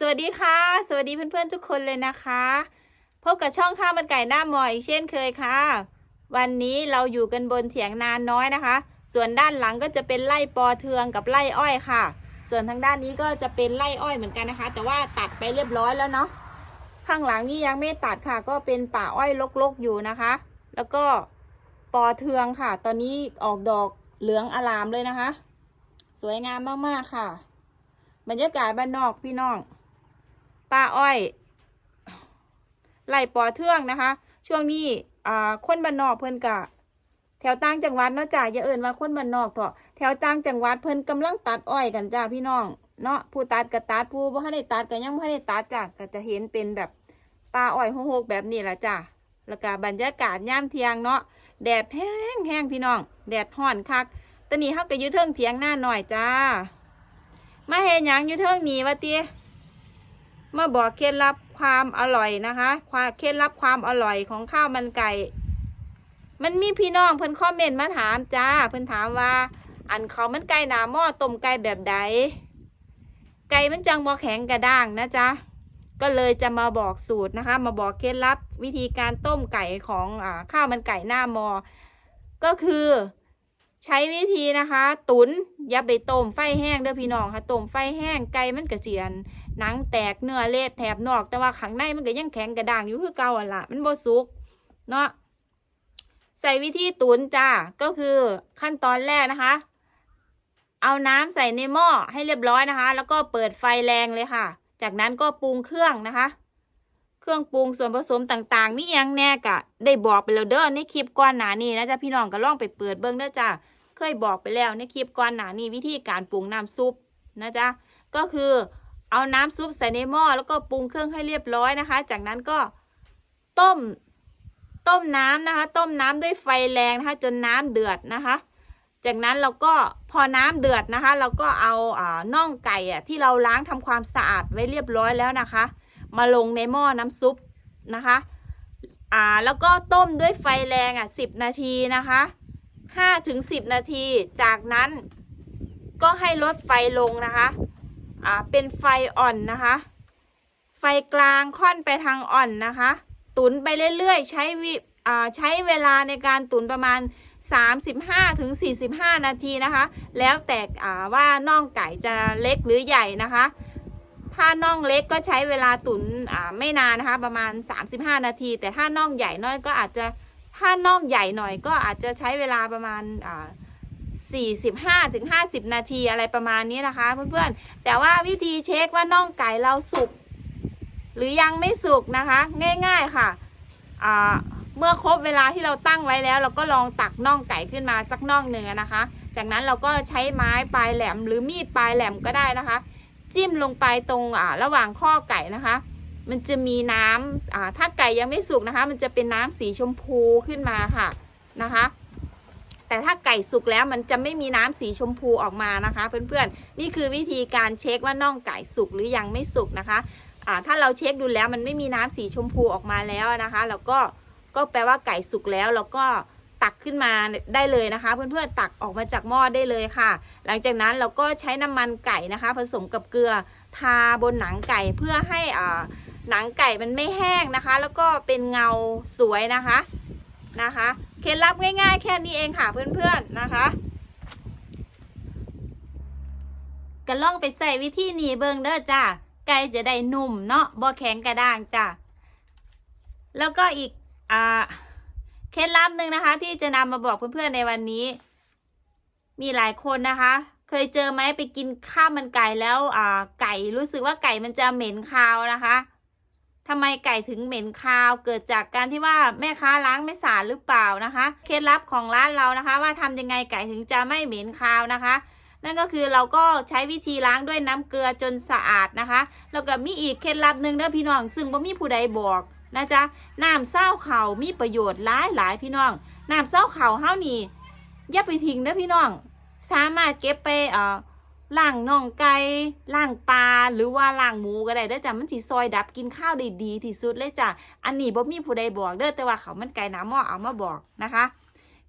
สวัสดีค่ะ สวัสดีเพื่อนๆทุกคนเลยนะคะ พบกับช่องข้าวมันไก่หน้ามออีกเช่นเคยค่ะ วันนี้เราอยู่กันบนเถียงนาน้อยนะคะ ส่วนด้านหลังก็จะเป็นไร่ปอเทืองกับไร่อ้อยค่ะ ส่วนทางด้านนี้ก็จะเป็นไร่อ้อยเหมือนกันนะคะ แต่ว่าตัดไปเรียบร้อยแล้วเนาะข้างหลังนี้ยังไม่ตัดค่ะ ก็เป็นป่าอ้อยรกๆอยู่นะคะ แล้วก็ปอเทืองค่ะ ตอนนี้ออกดอกเหลืองอลามเลยนะคะ สวยงามมากๆค่ะ บรรยากาศบ้านนอกพี่น้อง ป้าอ้อยไหลปอเทืองนะคะ ช่วงนี้อ่าคนบ้านนอกเพิ่นกะแถวต่างจังหวัดเนาะจ้าอย่าเอิ่นว่าคนบ้านนอกเถอะแถวต่างจังหวัดเพิ่นกำลังตัดอ้อยกันจ้าพี่น้องเนาะผู้ตัดก็ตัดผู้บ่ทันได้ตัดก็ยังบ่ทันได้ตัดจ้าก็จะเห็นเป็นแบบป่าอ้อยโหกๆแบบนี้ล่ะจ้าแล้วก็บรรยากาศยามเที่ยงเนาะแดดแห้งแห้งพี่น้อง แดดร้อนคักตอนนี้เฮาก็อยู่เทิงเถียงหน้าหน่อยจ้ามาเห็นหยังอยู่เทิงนี้วะเตี้ย มาบอกเคล็ดลับความอร่อยนะคะความเคล็ดลับความอร่อยของข้าวมันไก่ มันมีพี่น้องเพิ่นคอมเมนต์มาถามจ้า เพิ่นถามว่า อันเขามันไก่หนาหม้อต้มไก่แบบใดไก่มันจังบ่แข็งกระด้างนะจ๊ะก็เลยจะมาบอกสูตรนะคะ มาบอกเคล็ดลับวิธีการต้มไก่ของอข้าวมันไก่หน้ามอ ก็คือใช้วิธีนะคะ ตุนอย่าไปต้มไฟแห้งเด้อพี่น้องค่ะต้มไฟแห้งไก่มันกระเจียน หนังแตกเนื้อเละแถบนอก แต่ว่าข้างในมันก็ยังแข็งกระด้างอยู่คือเก่าอะละมันบ่สุกเนาะใส่วิธีตุนจ้าก็คือขั้นตอนแรกนะคะ เอาน้ำใส่ในหม้อให้เรียบร้อยนะคะ แล้วก็เปิดไฟแรงเลยค่ะ จากนั้นก็ปรุงเครื่องนะคะ เครื่องปรุงส่วนผสมต่างๆ มีอยังแน่กะ ได้บอกไปแล้วเด้อในคลิปก่อนหน้านี้นะจ๊ะพี่น้องก็ลองไปเปิดเบิ่งเด้อจ้าเคยบอกไปแล้วในคลิปก่อนหน้านี้วิธีการปรุงน้ำซุปนะจ๊ะก็คือ เอาน้ำซุปใส่ในหม้อแล้วก็ปรุงเครื่องให้เรียบร้อยนะคะ จากนั้นก็ต้มต้มน้ำนะคะ ต้มน้ำด้วยไฟแรงนะคะ จนน้ำเดือดนะคะ จากนั้นเราก็พอน้ำเดือดนะคะ เราก็เอาอ่าน่องไก่อะที่เราล้างทำความสะอาดไว้เรียบร้อยแล้วนะคะ มาลงในหม้อน้ำซุปนะคะอ่าแล้วก็ต้มด้วยไฟแรงอะสิบนาทีนะคะ5ถึง10นาที จากนั้นก็ให้ลดไฟลงนะคะ อ่าเป็นไฟอ่อนนะคะ ไฟกลางค่อนไปทางอ่อนนะคะ ตุนไปเรื่อยๆ ใช้วิอ่าใช้เวลาในการตุนประมาณ35ถึง45 นาทีนะคะ แล้วแต่อ่าว่าน่องไก่จะเล็กหรือใหญ่นะคะ ถ้าน่องเล็กก็ใช้เวลาตุนอ่าไม่นานนะคะ ประมาณ 35 นาที แต่ถ้าน่องใหญ่น้อยก็อาจจะถ้าน่องใหญ่หน่อยก็อาจจะใช้เวลาประมาณอ่า 45ถึง50นาทีอะไรประมาณนี้นะคะเพื่อนๆ แต่ว่าวิธีเช็คว่าน่องไก่เราสุก หรือยังไม่สุกนะคะ ง่ายๆค่ะเมื่อครบเวลาที่เราตั้งไว้แล้ว เราก็ลองตักน่องไก่ขึ้นมาสักน่องหนึ่งอนะคะ จากนั้นเราก็ใช้ไม้ปลายแหลมหรือมีดปลายแหลมก็ได้นะคะ จิ้มลงไปตรงระหว่างข้อไก่นะคะ มันจะมีน้ำถ้าไก่ยังไม่สุกนะคะ มันจะเป็นน้ำสีชมพูขึ้นมาค่ะ แต่ถ้าไก่สุกแล้วมันจะไม่มีน้ำสีชมพูออกมานะคะ เพื่อนๆ นี่คือวิธีการเช็คว่าน่องไก่สุกหรือยังไม่สุกนะคะอ่าถ้าเราเช็คดูแล้วมันไม่มีน้ำสีชมพูออกมาแล้วนะคะแล้วก็ก็แปลว่าไก่สุกแล้วแล้วก็ตักขึ้นมาได้เลยนะคะ เพื่อนๆตักออกมาจากหม้อได้เลยค่ะ หลังจากนั้นเราก็ใช้น้ำมันไก่นะคะ ผสมกับเกลือทาบนหนังไก่เพื่อให้อ่าหนังไก่มันไม่แห้งนะคะ แล้วก็เป็นเงาสวยนะคะ นะคะ เคล็ดลับง่าย ๆ แค่นี้เองค่ะเพื่อนๆนะคะก็ล่องไปใส่วิธีนี้เบิงเด้อจ้าไก่จะได้นุ่มเนาะบ่แข็งกระด้างจ้าแล้วก็อีกอ่าเคล็ดลับหนึ่งนะคะ ที่จะนำมาบอกเพื่อนๆในวันนี้ มีหลายคนนะคะ เคยเจอไหมไปกินข้าวมันไก่แล้วอ่าไก่รู้สึกว่าไก่มันจะเหม็นคาวนะคะ ทำไมไก่ถึงเหม็นคาว เกิดจากการที่ว่าแม่ค้าล้างไม่สะอาดหรือเปล่านะคะ เคล็ดลับของร้านเรานะคะ ว่าทำยังไงไก่ถึงจะไม่เหม็นคาวนะคะ นั่นก็คือเราก็ใช้วิธีล้างด้วยน้ำเกลือจนสะอาดนะคะแล้วก็มีอีกเคล็ดลับหนึ่งเด้อพี่น้อง ซึ่งบ่มีผู้ใดบอกนะจ๊ะน้ำเศร้าเข่ามีประโยชน์หลายหลายพี่น้องน้ำเศร้าเข่าเฮานี่อย่าไปทิ้งเด้อพี่น้อง สามารถเก็บไปเอ่อ ล่างน่องไก่ล่างปลาหรือว่าล่างหมูก็ได้เด้อจ้ะมันสิซอยดับกินข้าวได้ดีที่สุดเลยจ้ะอันนี้บ่มีผู้ใดบอกเด้อแต่ว่าเขามันไก่น้ำหม้อเอามาบอกนะคะ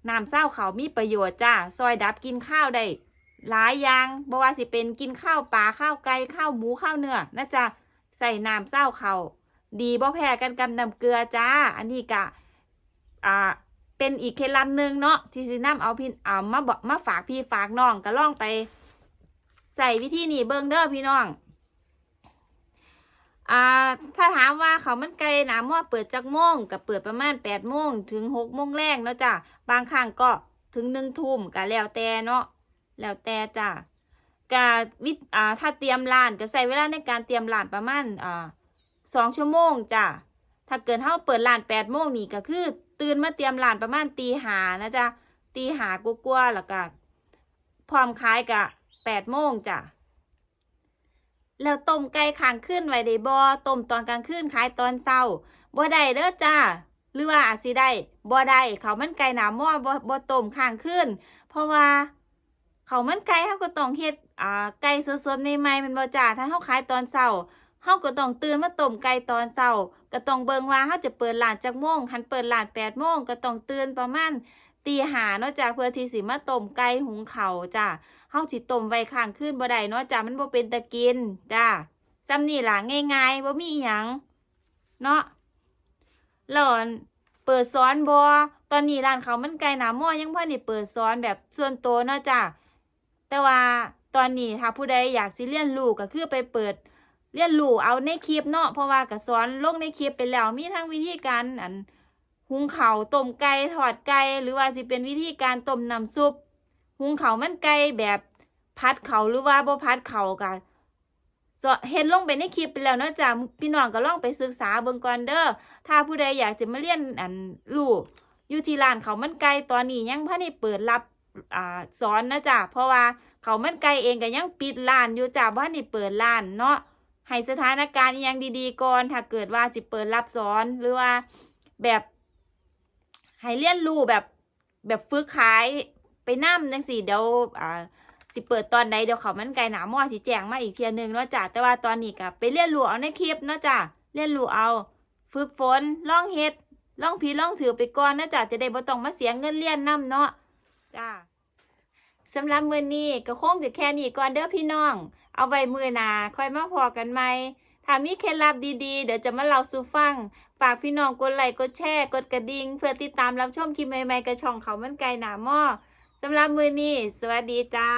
น้ำเศร้าเขามีประโยชน์จ้าซอยดับกินข้าวได้หลายอย่างบ่ว่าสิเป็นกินข้าวปลาข้าวไก่ข้าวหมูข้าวเนื้อนะจ๊ะใส่น้ำเศร้าเขาดีบ่แพ้กันกับน้ำเกลือจ้า อันนี้กะอ่าเป็นอีกเคล็ดลับหนึ่งเนาะที่สินำเอาพี่เอามาบอกมาฝากพี่ฝากน้องก็ลองไป ใส่วิธีนี้เบิ่งเด้อพี่น้อง อ่า ถ้าถามว่าเขามันไก่หนาหม้อเปิดจักโมงก็เปิดประมาณแปดโมงถึงหกโมงแรกเนาะจ้ะ บางครั้งก็ถึงหนึ่งทุ่มก็แล้วแต่เนาะ แล้วแต่จ้ะกาวิอ่า ถ้าเตรียมร้านก็ใช้เวลาในการเตรียมร้านประมาณอ่าสองชั่วโมงจ้ะ ถ้าเกิดเฮาเปิดร้านแปดโมงนี่ก็คือ ตื่นมาเตรียมร้านประมาณตีหานะจ๊ะตีหากลัวๆแล้วก็พร้อมขายกะ แปดโมงจ้ะแล้วต้มไก่ค้างคืนไว้ได้บ่ต้มตอนกลางคืนขายตอนเช้าบ่ได้เด้อจ้าหรือว่าอาจสิได้บ่ได้เขามันไก่หนาหม้อบ่บ่ต้มค้างคืนเพราะว่าเขามันไก่เฮาก็ต้องเฮ็ดอ่าไก่สดๆใหม่ๆมันบ่จ้าถ้าเฮาขายตอนเช้าเฮาก็ต้องตื่นมาต้มไก่ตอนเช้าก็ต้องเบิ่งว่าเฮาจะเปิดร้านจักโมงคันเปิดร้าน8โมงก็ต้องตื่นประมาณ ตีหาเนาะจ้าเพื่อที่สิมาต้มไก่หุงข้าจ้าเฮาสิต้มไว้ข้างคืนบ่ได้เนาะจ้ะมันบ่เป็นตะกินจ้าซ้ำนี่ล่ะง่ายๆบ่มีอีหยังเนาะแล้วอันเปิดสอนบ่ตอนนี้ร้านเขามันไก่หนาหม้อยังบ่ได้เปิดสอนแบบส่วนตัวเนาะจ้ะแต่ว่าตอนนี้ถ้าผู้ใดอยากสิเรียนรู้ก็คือไปเปิดเรียนรู้เอาในคลิปเนาะเพราะว่าก็สอนลงในคลิปไปแล้วมีทั้งวิธีการอัน หุงเขาต้มไก่ทอดไก่หรือว่าสิเป็นวิธีการต้มน้ำซุป หุงเขามันไก่แบบพัดเขาหรือว่าบ่พัดเขากันเห็นลงไปในคลิปไปแล้วเนาะจ้ะพี่น้องก็ลองไปศึกษาเบิ่งก่อนเด้อถ้าผู้ใดอยากจะมาเรียนอันรู้อยู่ที่ร้านเขามันไก่ตอนนี้ยังพ่ได้เปิดรับอ่าสอนนะจ้ะเพราะว่าเขามันไก่เองก็ยังปิดร้านอยู่จ้ะบ่ได้เปิดร้านเนาะให้สถานการณ์ยังดีๆก่อนถ้าเกิดว่าสิเปิดรับสอนหรือว่าแบบ ให้เรียนรู้แบบแบบฝึกขายไปนั่มจังสี่เดี๋ยวอ่าสิเปิดตอนใดเดี๋ยวเขามันไก่หนาหม้อสิแจงมาอีกเทียหนึงเนาะจ้ะแต่ว่าตอนนี้ก็ไปเรียนรู้เอาในคลิปเนาะจ้ะเรียนรู้เอา ฝึกฝนล่องเฮ็ดล่องผิดลองถือไปก่อนนะจ้ะจะได้บ่ต้องมาเสียเงินเรียนนํเนาะจ้าสำหรับมื้อนี้ก็คงจะแค่นี้ก่อนเด้อพี่น้อง เอาไว้มื้อหน้าค่อยมาพอกันใหม่ ถ้ามีเคล็ดลับดีๆ เดี๋ยวจะมาเล่าสู่ฟัง ฝากพี่น้องกดไลค์กดแชร์กดกระดิ่งเพื่อติดตามรับชมคลิปใหม่ๆกระช่องเขามันไก่หนาหม้อสำหรับมือนี้ สวัสดีจ้า